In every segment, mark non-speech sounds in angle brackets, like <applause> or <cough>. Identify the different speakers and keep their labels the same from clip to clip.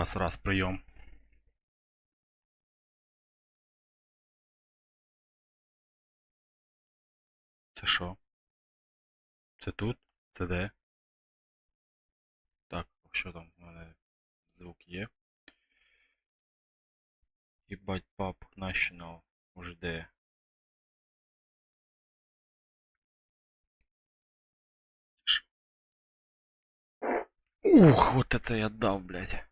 Speaker 1: Раз, раз, прийом. Це що? Це тут? Це де? Так, що там в мене звук є? Їбать пап National уже де? Ух, вот это я дал, блядь.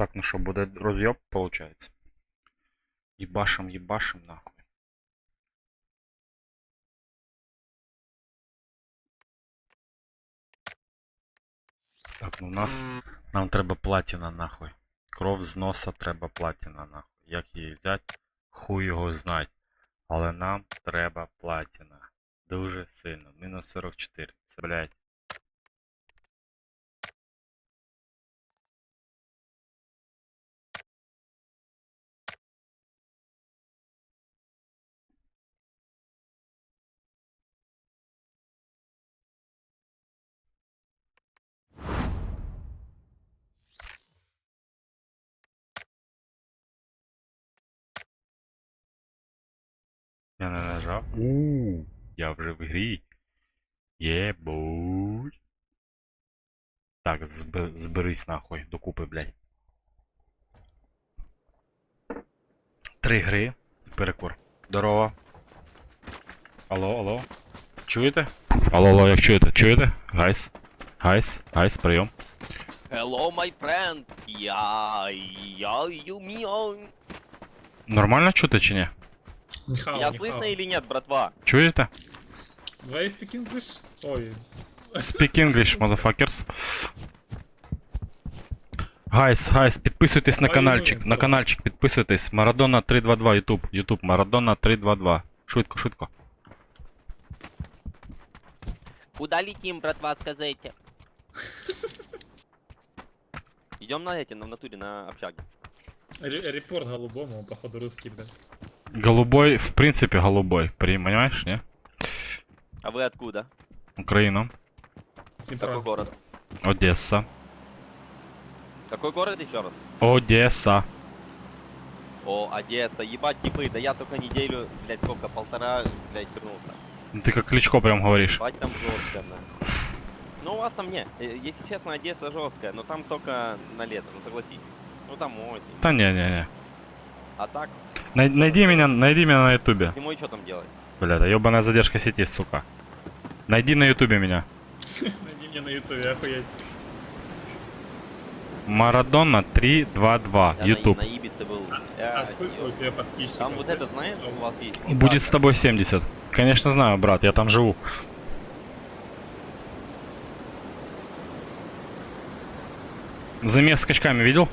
Speaker 1: Так, ну что, будет разъеб, получается? Ебашим, ебашим, нахуй. Так, ну у нас. Нам треба платіна, нахуй. Кров з носа треба платіна, нахуй. Як її взяти, хуй його знать. Але нам треба платіна. Дуже сильно. Мінус 44. Це, блядь. Я не нажав. Ууу, я вже в грі. Єбуть. Так, зб... зберись нахуй, докупи, блядь. Три гри. Перекур. Здорово. Алло, алло. Чуєте? Алло, алло, як чуєте? Чуєте? Гайс. Гайс, гайс, прийом.
Speaker 2: Hello, my friend. Я, я, Юмио.
Speaker 1: Нормально чути чи ні?
Speaker 3: Нихао,
Speaker 2: Я
Speaker 3: нихао.
Speaker 2: слышно или нет, братва?
Speaker 1: Чуєте?
Speaker 3: Do I speak English? Ой,
Speaker 1: Speak English, motherfuckers. Гайс, гайс, підписуйтесь на
Speaker 3: Ой,
Speaker 1: каналчик.
Speaker 3: ой,
Speaker 1: На
Speaker 3: ой.
Speaker 1: каналчик підписуйтесь. Марадона 322 YouTube. YouTube. Марадона 322. Швидко, швидко.
Speaker 2: Куда летим, братва, скажите? Идем на эти, на в натуре, на общаге.
Speaker 3: ре- репорт голубому, походу русский, блядь.
Speaker 1: Голубой, в принципе, голубой. Понимаешь, не?
Speaker 2: А вы откуда?
Speaker 1: Україна.
Speaker 3: Днепра.
Speaker 2: Какой город?
Speaker 1: Одеса.
Speaker 2: Какой город еще раз?
Speaker 1: Одеса.
Speaker 2: О, Одесса, ебать типы, да я только неделю, блядь, сколько, полтора, блядь, вернулся.
Speaker 1: Ну, Ты как Кличко прям говоришь.
Speaker 2: Ебать там жестко, да. Ну у вас там не, э, если честно, Одесса жесткая, но там только на лето, ну согласитесь. Ну там осень.
Speaker 1: Та не, не, не.
Speaker 2: А так,
Speaker 1: Най- Найди меня, найди меня на ютубе.
Speaker 2: зимой что там делать?
Speaker 1: Бля, да ебаная задержка сети, сука. Найди на ютубе меня.
Speaker 3: Найди меня на ютубе, охуеть.
Speaker 1: Марадона 322.
Speaker 2: Я
Speaker 1: Ютуб.
Speaker 2: На, на Ибице был.
Speaker 3: А сколько у тебя подписчиков?
Speaker 2: Там вот это,
Speaker 3: знаешь?
Speaker 2: знаешь, у вас есть?
Speaker 1: Будет с тобой 70. Конечно знаю, брат, я там живу. Замес с скачками видел?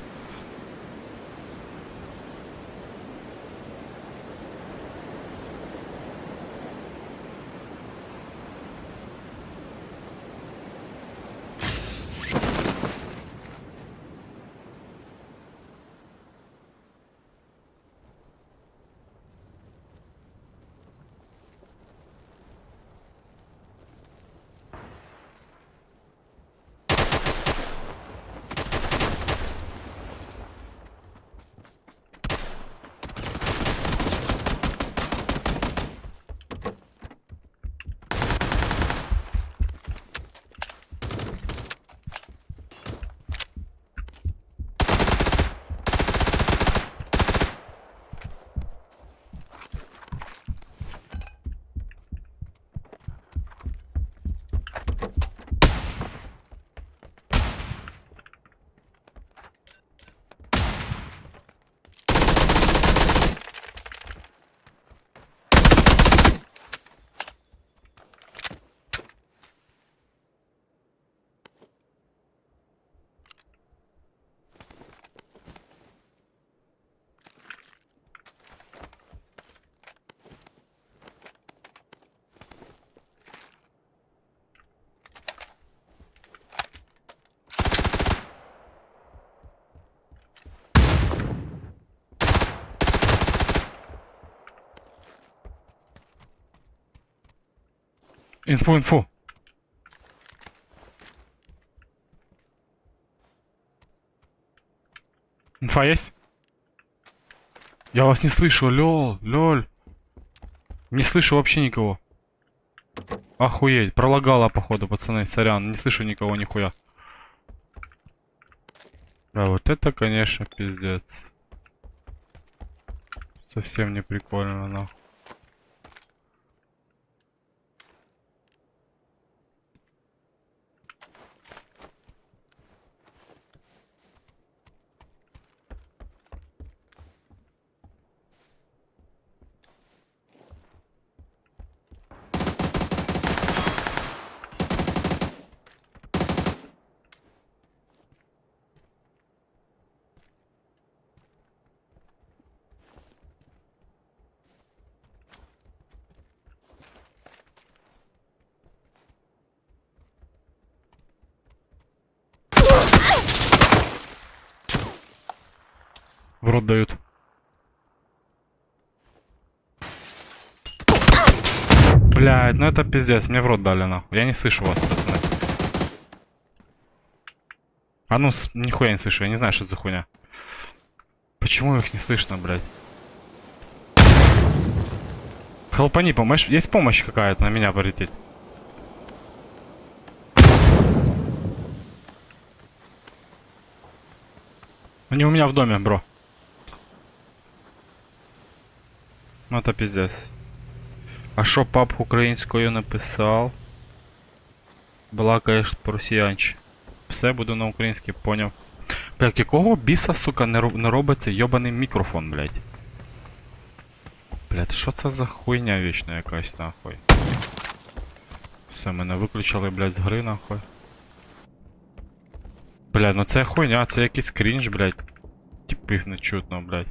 Speaker 1: Инфу, инфу. Инфа есть? Я вас не слышу, лёл, лёль. Не слышу вообще никого. Охуеть, пролагала походу, пацаны, сорян, не слышу никого, нихуя. Да, вот это, конечно, пиздец. Совсем не прикольно, нахуй. В рот дают. Блядь, ну это пиздец, мне в рот дали нахуй. Я не слышу вас, пацаны. А ну, нихуя не слышу, я не знаю, что это за хуйня. Почему их не слышно, блядь? Хлопани, помощь. Есть помощь какая-то на меня полететь? Они у меня в доме, бро. Ну это пиздец. А що пап українською написав? Балакаєш по-росіянчі. Все буду на українській, поняв. Блядь, якого біса, сука, не, роб- не робиться йобаний мікрофон, блядь? Блядь, що це за хуйня вічна якась, нахуй? Все, мене виключили, блядь, з гри, нахуй. Блядь, ну це хуйня, це якийсь крінж, блядь. Типих не чутно, блядь.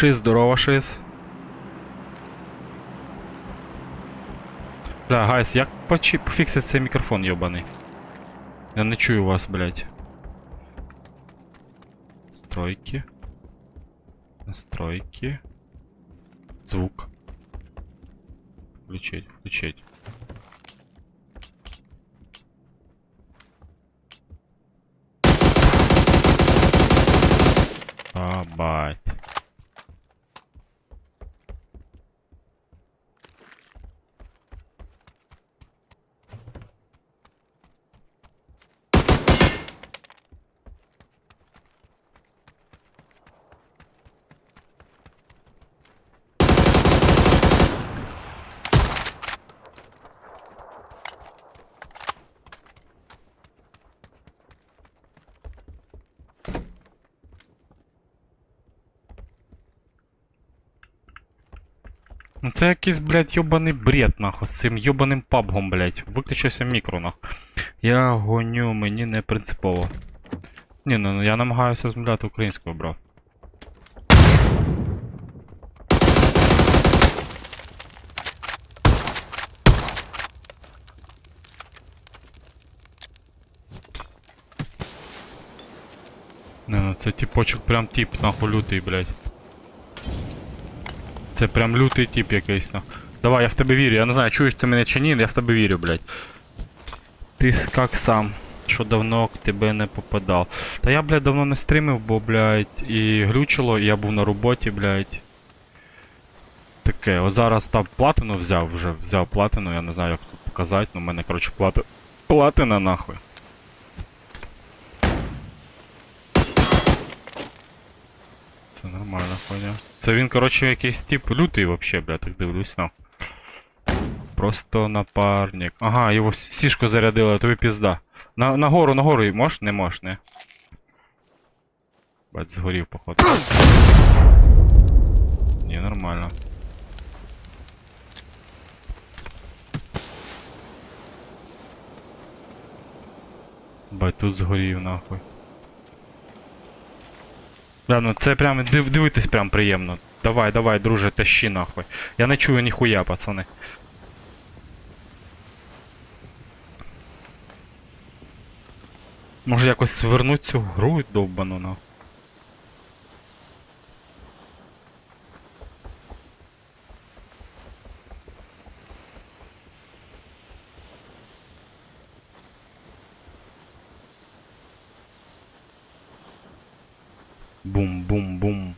Speaker 1: Шиз, здорово, Шиз. Бля, гайс, як пофіксить цей мікрофон, йобаний? Я не чую вас, блядь. Стройки. Настройки. Звук. Включить, включить. А, це якийсь, блядь, йобаний бред, нахуй, з цим йобаним пабгом, блядь. Виключився мікро, нахуй. Я гоню, мені не принципово. Ні, ну ну, я намагаюся розмовляти українською, бро. Не, ну це типочок прям тип, нахуй лютий, блядь. Це прям лютий тип якийсь, ну. Давай, я в тебе вірю. Я не знаю, чуєш ти мене чи ні, але я в тебе вірю, блядь. Ти как сам, що давно к тебе не попадав. Та я, блядь, давно не стримив, бо, блядь, і глючило, і я був на роботі, блядь. Таке, от зараз там платину взяв вже, взяв платину, я не знаю, як тут показати, ну в мене, коротше, плати... платина нахуй. Це нормальна хуйня. Це він, коротше, якийсь тип лютий вообще, бля, так дивлюсь на. Просто напарник. Ага, його сішку зарядили, а тобі пізда. На, нагору, нагору можеш? Не можеш, не. Бать, згорів, походу. Ні, нормально. Бать, тут згорів, нахуй. Да, ну це прям див, дивитись прям приємно. Давай, давай, друже, тащи нахуй. Я не чую ніхуя, пацани. Може якось свернуть цю гру довбану нахуй. Бум-бум-бум.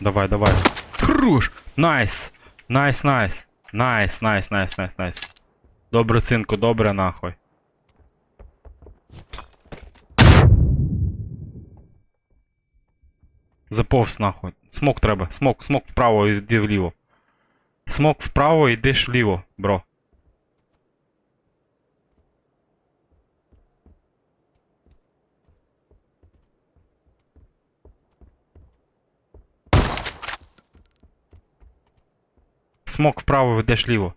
Speaker 1: Давай, давай. Хорош! Найс! Найс, найс! Найс, найс, найс, найс, найс. Добре, синку, добре, нахуй. Заповз нахуй. Смок треба. Смок, смок вправо, йди вліво. Смок вправо, йдеш вліво, бро. Смок вправо, йдеш ліво.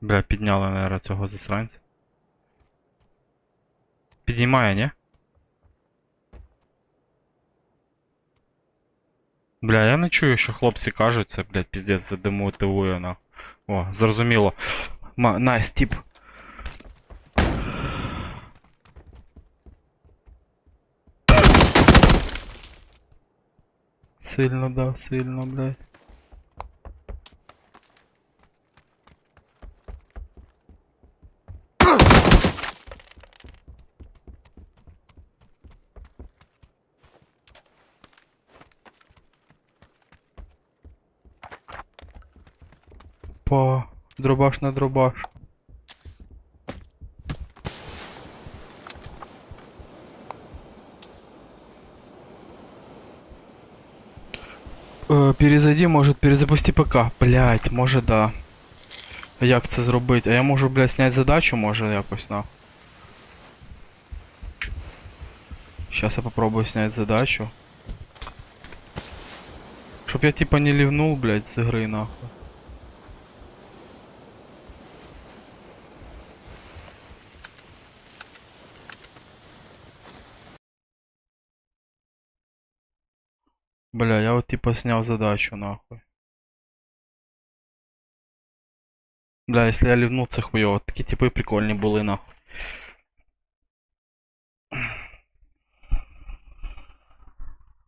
Speaker 1: Бля, підняли, наверное, цього засранця. Підіймає, ні? Бля, я не чую, що хлопці кажуть, це, блядь, піздець задемотивує нахуй. О, зрозуміло. Найс, тип. Сильно, да, сильно, блядь. По дробаш на дробаш. Перезайди, может, перезапусти ПК. Блять, може да. Як це зробити? А я можу, блядь, зняти задачу, може якось на. Сейчас я попробую снять задачу. Чтоб я типа не ливнул, блядь, с игры нахуй. Бля, я вот типа снял задачу нахуй. Бля, если я ливнул, це хуйово. Такі типи прикольні були нахуй.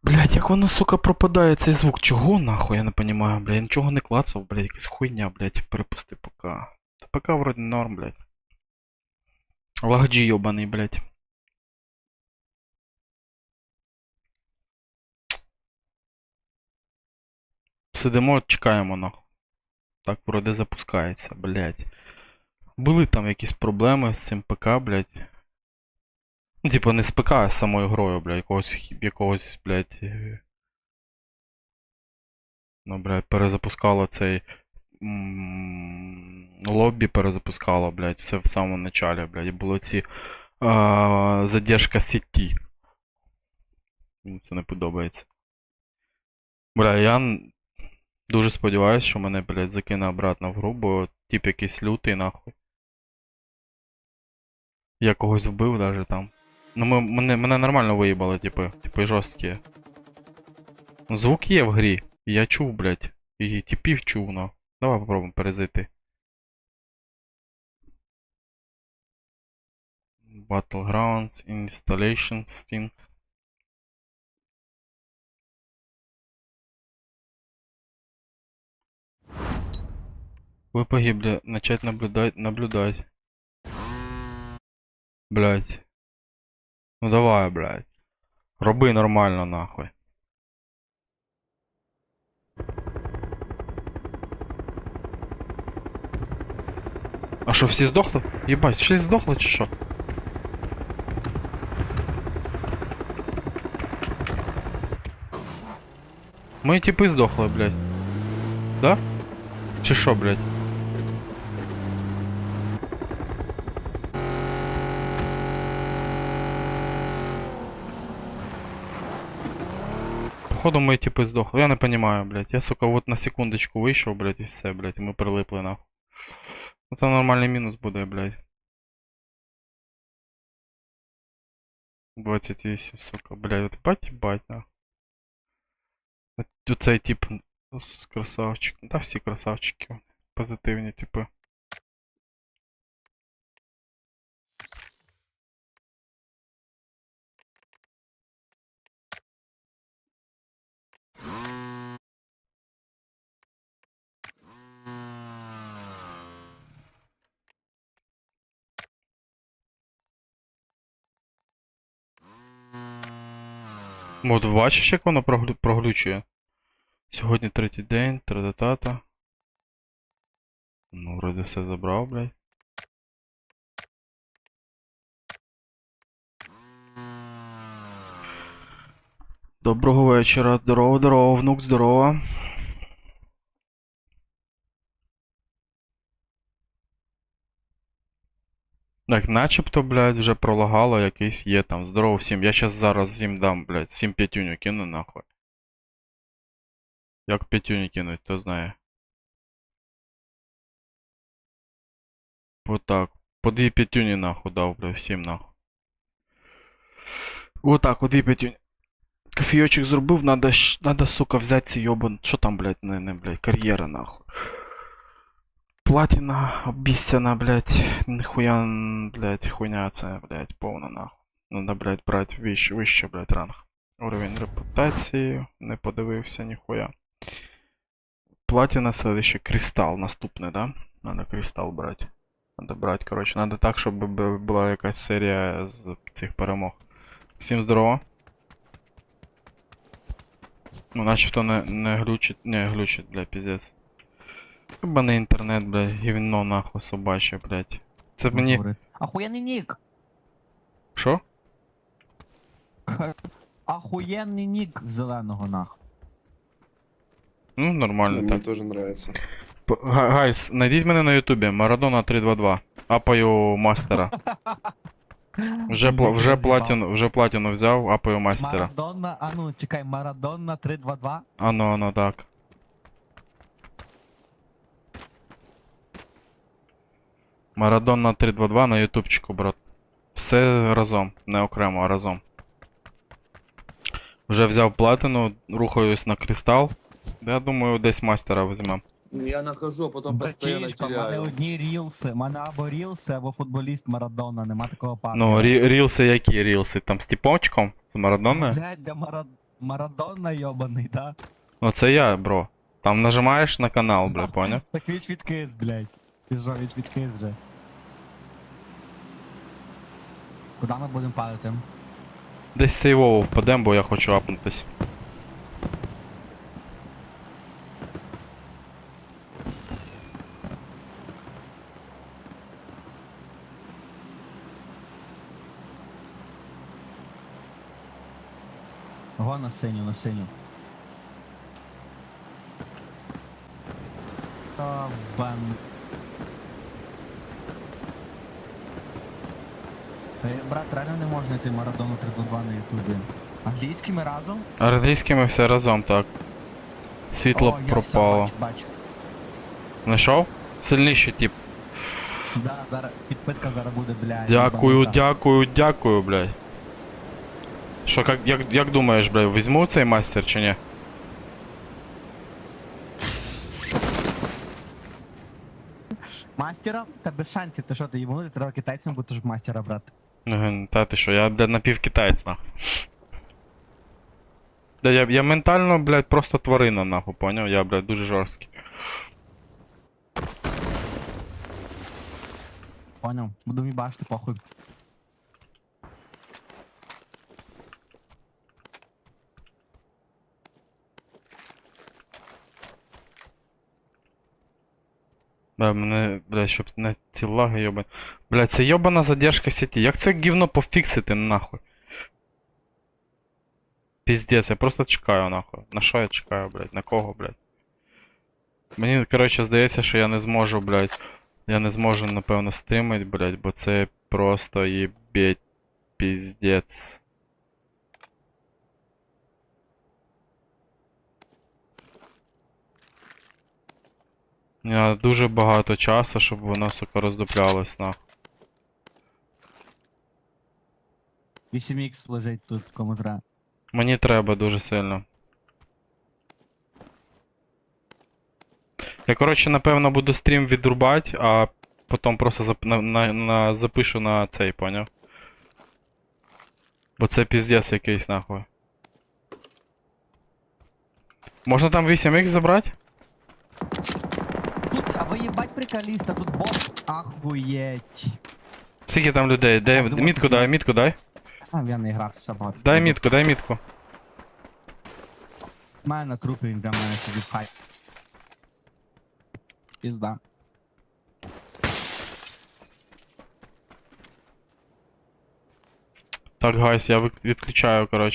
Speaker 1: Блять, як воно, сука, пропадає цей звук? Чого нахуй? Я не понимаю, бля. Я нічого не клацав, блядь, якась хуйня, блядь, перепусти ПК. Та ПК вроде норм, блядь. Лагджі йобаний, блядь. Сидимо, чекаємо нахуй. Так вроде запускається, блядь. Були там якісь проблеми з цим ПК, блядь. Ну, типа не з ПК, а з самою грою, блядь, якогось якогось, блядь. е, Ну, блядь, перезапускало цей. Лоббі перезапускало, блядь, все в самому началі, блядь. Було ці. А, задержка сеті. Мені це не подобається. Бля, я дуже сподіваюся, що мене, блядь, закине обратно в гру, бо тип якийсь лютий, нахуй. Я когось вбив даже там. Ну, ми, мене, мене нормально виїбали, типи, типи жорсткі. Ну, Звук є в грі. Я чув, блядь. І типів чув, ну. Давай попробуємо перезайти. Battlegrounds, Installation, Steam. Вы погибли. Начать наблюдать, наблюдать. Блять. Ну давай, блядь. Роби нормально, нахуй. А що, всі здохли? Єбать, всі здохли чи що? Мої типи здохли, блядь. Да? Чи що, блядь? Походу мої типи здохли. Я не понимаю, блядь. Я, сука, вот на секундочку вийшов, блядь, і все, блядь, і ми прилипли нахуй. Ну це нормальний мінус буде, блядь. 28, сука, блядь, бать, бать, нахуй. От цей тип красавчик. Та всі красавчики. Позитивні, типи. От бачиш, як воно проглю... проглючує? Сьогодні третій день, тра-та-та. Ну, вроде все забрав, блядь. Доброго вечора, здорово, здорово, внук, здорово. Так, начебто, блядь, вже пролагало якийсь є там. Здорово всім. Я щас зараз їм дам, блядь, 7 п'ятюню кину нахуй. Як п'ятюню кинуть, хто знає. Вот так. По дві п'ятюні нахуй дав, блядь, всім нахуй. Вот так, по дві п'ятюні. Кофійочок зробив, надо, надо, сука, взяти цей йобан. Що там, блядь, не, не, блядь, кар'єра нахуй. Платина обіцяна, блядь, ніхуя, н- блядь, хуйня це, блядь, повна нахуй. Надо, блядь, брати вище, вище, блядь, ранг. Уровень репутації, не подивився ніхуя. Платина следующий, кристал наступне, да? Надо кристал брати. Надо брати, коротше, надо так, щоб була якась серія з цих перемог. Всім здорово. Ну, начебто не, не глючить, не глючить, бля, піздець. Не інтернет, бля, гівно нахуй собаче, блядь. Це мені.
Speaker 4: Охуєнний нік!
Speaker 1: Що? <laughs>
Speaker 4: Охуєнний нік зеленого нахуй.
Speaker 1: Ну, нормально
Speaker 5: Мне
Speaker 1: так.
Speaker 5: тоже нравится.
Speaker 1: П- га- Гайс, знайдіть мене на ютубі, Марадона 322. Апаю мастера. <laughs> Вже, пла- вже, платіну, вже платіну взяв, апаю мастера.
Speaker 4: Марадонна, а ну чекай, Марадонна 322.
Speaker 1: Ано, ано, так. Марадона 322 на ютубчику, брат. Все разом, не окремо, а разом. Вже взяв платину, рухаюсь на кристал. Я думаю, десь мастера візьмем.
Speaker 6: Я нахожу, а потом постоянно
Speaker 4: Братішка, в мене
Speaker 6: теряю.
Speaker 4: одні рілси. в мене або рілси, або футболіст Марадона, нема такого парня.
Speaker 1: Ну, рі- рілси які рілси? Там з тіпочком? З Марадоною?
Speaker 4: Блядь, для Мара... Марадона йобаний, да?
Speaker 1: Ну це я, бро. Там нажимаєш на канал, бля, поняв?
Speaker 4: Так віч відкис, блядь. Ти що, віч відкис вже. Куди ми будемо падати?
Speaker 1: Десь сейвово впадем, бо я хочу апнутись.
Speaker 4: Го на синю, на синю. Та бан. Та, я, Брат, реально не можна йти Марадону 322 на ютубі. Англійськими разом?
Speaker 1: Англійськими все разом, так. Світло
Speaker 4: О, я все
Speaker 1: пропало.
Speaker 4: бачу, бачу.
Speaker 1: Знайшов? Сильніший тип.
Speaker 4: Да, зараз підписка зараз буде, блядь.
Speaker 1: Дякую,
Speaker 4: єбанута.
Speaker 1: дякую, дякую, блядь. Що, як, як, як думаєш, блядь, візьму цей мастер чи ні?
Speaker 4: Мастера? Та без шансів, то що, ти їбанути, треба китайцям бути щоб мастера брати.
Speaker 1: Ага, Та ти що, я, блядь, напівкитаєць, нахуй. Да, я, я ментально, блядь, просто тварина, нахуй, поняв? Я, блядь, дуже жорсткий.
Speaker 4: Поняв? Буду мій бачити, похуй.
Speaker 1: Бля, мене, блядь, щоб не ці лаги йобані. Блядь, це йобана задержка сеті. Як це гівно пофіксити, нахуй? Піздець, я просто чекаю, нахуй. На що я чекаю, блядь? На кого, блядь? Мені, коротше, здається, що я не зможу, блядь. Я не зможу, напевно, стримати, блядь, бо це просто їбеть піздець. Дуже багато часу, щоб воно, сука, роздуплялось, нахуй.
Speaker 4: 8х лежить тут, кому треба.
Speaker 1: Мені треба дуже сильно. Я, коротше, напевно, буду стрім відрубати, а потім просто зап... на... На... На... запишу на цей, поняв? Бо це піздець якийсь нахуй. Можна там 8х забрати?
Speaker 4: приколіста, тут бот. Ахуєть.
Speaker 1: Скільки там людей? Де...
Speaker 4: Думаю,
Speaker 1: Мітку дай, мітку дай.
Speaker 4: А, я не грав, що бот.
Speaker 1: Дай мітку, дай мітку.
Speaker 4: У мене на трупі він для мене сидить хай. Пізда.
Speaker 1: Так, гайс, я відключаю, коротше.